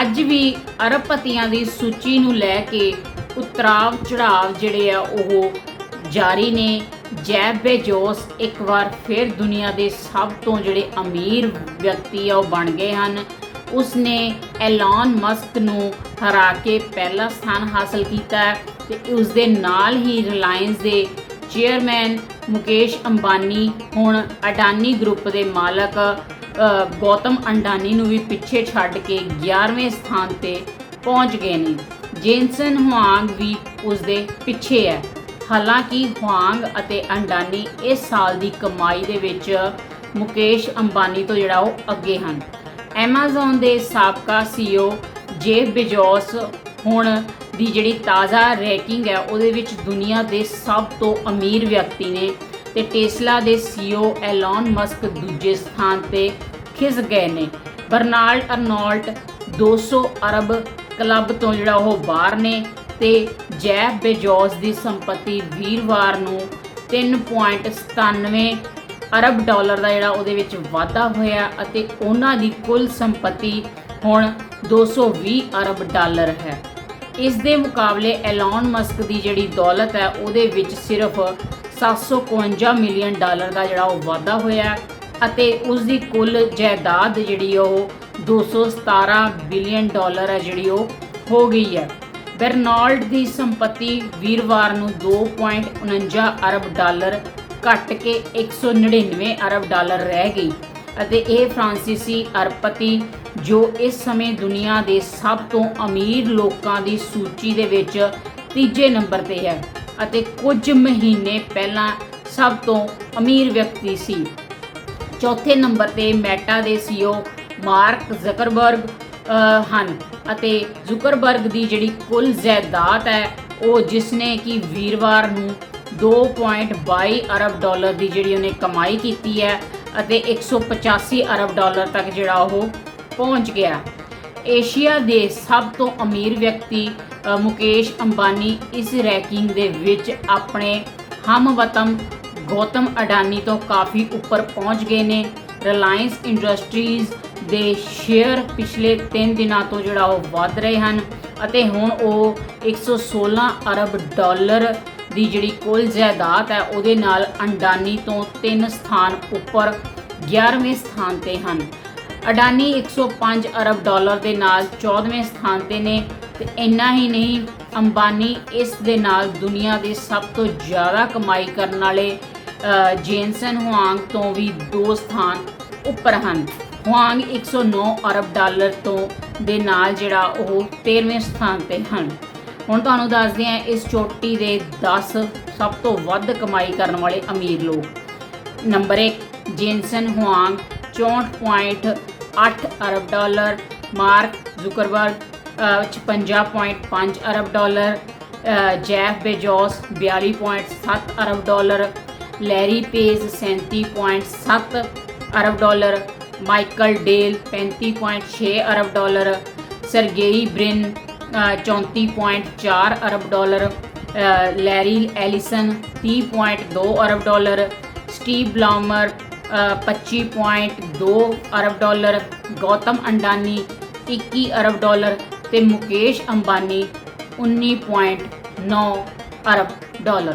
ਅੱਜ ਵੀ ਅਰਬਪਤੀਆਂ ਦੀ ਸੂਚੀ ਨੂੰ ਲੈ ਕੇ ਉਤਰਾਵ ਚੜਾਵ ਜਿਹੜੇ ਆ ਉਹ ਜਾਰੀ ਨੇ। ਜੈਬ ਬੇਜੋਸ ਇੱਕ ਵਾਰ ਫਿਰ ਦੁਨੀਆ ਦੇ ਸਭ ਤੋਂ ਜਿਹੜੇ ਅਮੀਰ ਵਿਅਕਤੀ ਆ ਉਹ ਬਣ ਗਏ ਹਨ। ਉਸਨੇ ਐਲਨ ਮਸਕ ਨੂੰ ਹਰਾ ਕੇ ਪਹਿਲਾ ਸਥਾਨ ਹਾਸਲ ਕੀਤਾ ਹੈ ਤੇ ਉਸ ਦੇ ਨਾਲ ਹੀ ਰਿਲਾਇੰਸ ਦੇ ਚੇਅਰਮੈਨ ਮੁਕੇਸ਼ ਅੰਬਾਨੀ, ਹੁਣ ਅਡਾਨੀ ਗਰੁੱਪ ਦੇ ਮਾਲਕ ਗੌਤਮ ਅੰਡਾਨੀ ਨੂੰ ਵੀ ਪਿੱਛੇ ਛੱਡ ਕੇ 11ਵੇਂ ਸਥਾਨ ਤੇ ਪਹੁੰਚ ਗਏ ਨੇ। ਜੇਨਸਨ ਹੁਆਂਗ ਵੀ ਉਸ ਦੇ ਪਿੱਛੇ ਹੈ। ਹਾਲਾਂਕਿ ਹੁਆਂਗ ਅਤੇ ਅੰਡਾਨੀ ਇਸ ਸਾਲ ਦੀ ਕਮਾਈ ਦੇ ਵਿੱਚ ਮੁਕੇਸ਼ ਅੰਬਾਨੀ ਤੋਂ ਜਿਹੜਾ ਉਹ ਅੱਗੇ ਹਨ। Amazon ਦੇ ਸਾਬਕਾ CEO ਜੇਫ ਬੇਜੋਸ ਹੁਣ ਦੀ ਜਿਹੜੀ ਤਾਜ਼ਾ ਰੈਂਕਿੰਗ ਹੈ, ਉਹਦੇ ਵਿੱਚ ਦੁਨੀਆ ਦੇ ਸਭ ਤੋਂ ਅਮੀਰ ਵਿਅਕਤੀ ਨੇ ਤੇ ਟੈਸਲਾ ਦੇ CEO ਐਲਨ ਮਸਕ ਦੂਜੇ ਸਥਾਨ ਤੇ ਖਿਸ ਗਏ ਨੇ। ਬਰਨਾਲਡ ਅਰਨੋਲਟ 200 ਅਰਬ ਕਲੱਬ ਤੋਂ ਜਿਹੜਾ ਉਹ ਬਾਹਰ ਨੇ ਤੇ ਜੈਫ ਬੇਜੋਸ ਦੀ ਸੰਪਤੀ ਵੀਰਵਾਰ ਨੂੰ 3.97 ਅਰਬ ਡਾਲਰ ਦਾ ਜਿਹੜਾ ਉਹਦੇ ਵਿੱਚ ਵਾਧਾ ਹੋਇਆ ਅਤੇ ਉਹਨਾਂ ਦੀ ਕੁੱਲ ਸੰਪਤੀ ਹੁਣ 220 ਅਰਬ ਡਾਲਰ ਹੈ। ਇਸ ਦੇ ਮੁਕਾਬਲੇ ਐਲਨ ਮਸਕ ਦੀ ਜਿਹੜੀ ਦੌਲਤ ਹੈ ਉਹਦੇ ਵਿੱਚ ਸਿਰਫ 751 ਮਿਲੀਅਨ ਡਾਲਰ ਦਾ ਜਿਹੜਾ ਉਹ ਵਾਧਾ ਹੋਇਆ ਅਤੇ ਉਸ ਦੀ ਕੁੱਲ ਜਾਇਦਾਦ ਜਿਹੜੀ ਉਹ 217 ਬਿਲੀਅਨ ਡਾਲਰ ਹੈ ਜਿਹੜੀ ਉਹ ਹੋ ਗਈ ਹੈ। ਬਰਨਾਲਡ ਦੀ ਸੰਪਤੀ ਵੀਰਵਾਰ ਨੂੰ 2.49 ਅਰਬ ਡਾਲਰ ਘਟ ਕੇ 199 ਅਰਬ ਡਾਲਰ ਰਹਿ ਗਈ ਅਤੇ ਇਹ ਫ੍ਰਾਂਸੀਸੀ ਅਰਬਪਤੀ ਜੋ ਇਸ ਸਮੇਂ ਦੁਨੀਆ ਦੇ ਸਭ ਤੋਂ ਅਮੀਰ ਲੋਕਾਂ ਦੀ ਸੂਚੀ ਦੇ ਵਿੱਚ ਤੀਜੇ ਨੰਬਰ ਤੇ ਹੈ। ਅਤੇ ਕੁਝ ਮਹੀਨੇ ਪਹਿਲਾਂ ਸਭ ਤੋਂ ਅਮੀਰ ਵਿਅਕਤੀ ਸੀ। ਚੌਥੇ ਨੰਬਰ ਤੇ ਮੈਟਾ ਦੇ CEO ਮਾਰਕ ਜ਼ਕਰਬਰਗ ਹਨ ਅਤੇ ਜ਼ੁਕਰਬਰਗ ਦੀ ਜਿਹੜੀ ਕੁੱਲ ਜਾਇਦਾਦ ਹੈ, ਉਹ ਜਿਸ ਨੇ ਕਿ ਵੀਰਵਾਰ ਨੂੰ 2.22 ਅਰਬ ਡਾਲਰ ਦੀ ਜਿਹੜੀ ਉਹਨੇ ਕਮਾਈ ਕੀਤੀ ਹੈ ਅਤੇ 185 ਅਰਬ ਡਾਲਰ ਤੱਕ ਜਿਹੜਾ ਉਹ ਪਹੁੰਚ ਗਿਆ। ਏਸ਼ੀਆ ਦੇ ਸਭ ਤੋਂ ਅਮੀਰ ਵਿਅਕਤੀ ਮੁਕੇਸ਼ ਅੰਬਾਨੀ ਇਸ ਰੈਂਕਿੰਗ ਦੇ ਵਿੱਚ ਆਪਣੇ ਹਮਵਤਨ ਗੌਤਮ ਅਡਾਨੀ ਤੋਂ ਕਾਫੀ ਉੱਪਰ ਪਹੁੰਚ ਗਏ ਨੇ। ਰਿਲਾਇੰਸ ਇੰਡਸਟਰੀਜ਼ ਦੇ ਸ਼ੇਅਰ ਪਿਛਲੇ 3 ਦਿਨਾਂ ਤੋਂ ਜਿਹੜਾ ਉਹ ਵੱਧ ਰਹੇ ਹਨ ਅਤੇ ਹੁਣ ਉਹ 116 ਅਰਬ ਡਾਲਰ ਦੀ ਜਿਹੜੀ ਕੁੱਲ ਜਾਇਦਾਦ ਹੈ, ਉਹਦੇ ਨਾਲ ਅੰਡਾਨੀ ਤੋਂ 3 ਸਥਾਨ ਉੱਪਰ 11ਵੇਂ ਸਥਾਨ ਤੇ ਹਨ। ਅਡਾਨੀ 105 ਅਰਬ ਡਾਲਰ ਦੇ ਨਾਲ 14ਵੇਂ ਸਥਾਨ ਤੇ ਨੇ ਤੇ ਇੰਨਾ ਹੀ ਨਹੀਂ, ਅੰਬਾਨੀ ਇਸ ਦੇ ਨਾਲ ਦੁਨੀਆ ਦੇ ਸਭ ਤੋਂ ਜ਼ਿਆਦਾ ਕਮਾਈ ਕਰਨ ਵਾਲੇ ਜੇਨਸਨ ਹੁਆਂਗ ਤੋਂ ਵੀ ਦੋ ਸਥਾਨ ਉੱਪਰ ਹਨ। ਹੁਆਂਗ 109 ਅਰਬ ਡਾਲਰ ਤੋਂ ਦੇ ਨਾਲ ਜਿਹੜਾ ਉਹ 13ਵੇਂ ਸਥਾਨ ਤੇ ਹਨ। ਹੁਣ ਤੁਹਾਨੂੰ ਦੱਸਦੇ ਹਾਂ, ਇਸ ਚੋਟੀ ਦੇ 10 ਸਭ ਤੋਂ ਵੱਧ ਕਮਾਈ ਕਰਨ ਵਾਲੇ ਅਮੀਰ ਲੋਕ। ਨੰਬਰ 1 ਜੇਨਸਨ ਹੁਆਂਗ 64.8 ਅਰਬ ਡਾਲਰ ਮਾਰਕ ਜ਼ੁਕਰਬਰਗ ਅ, 56.5 ਅਰਬ ਡਾਲਰ ਅ, ਜੈਫ ਬੇਜੋਸ 42.7 ਅਰਬ ਡਾਲਰ ਲੈਰੀ ਪੇਜ 37.7 ਅਰਬ ਡਾਲਰ ਮਾਈਕਲ ਡੇਲ 35.6 ਅਰਬ ਡਾਲਰ ਸਰਗੇਈ ਬ੍ਰਿਨ ਅ, 34.4 ਅਰਬ ਡਾਲਰ ਅ, ਲੈਰੀ ਐਲਿਸਨ 30.2 ਅਰਬ ਡਾਲਰ ਸਟੀਵ ਬਲਾਮਰ ਅ, 25.2 ਅਰਬ ਡਾਲਰ ਗੌਤਮ ਅੰਡਾਨੀ 21 ਅਰਬ ਡਾਲਰ ਤੇ ਮੁਕੇਸ਼ ਅੰਬਾਨੀ 19.9 ਅਰਬ ਡਾਲਰ।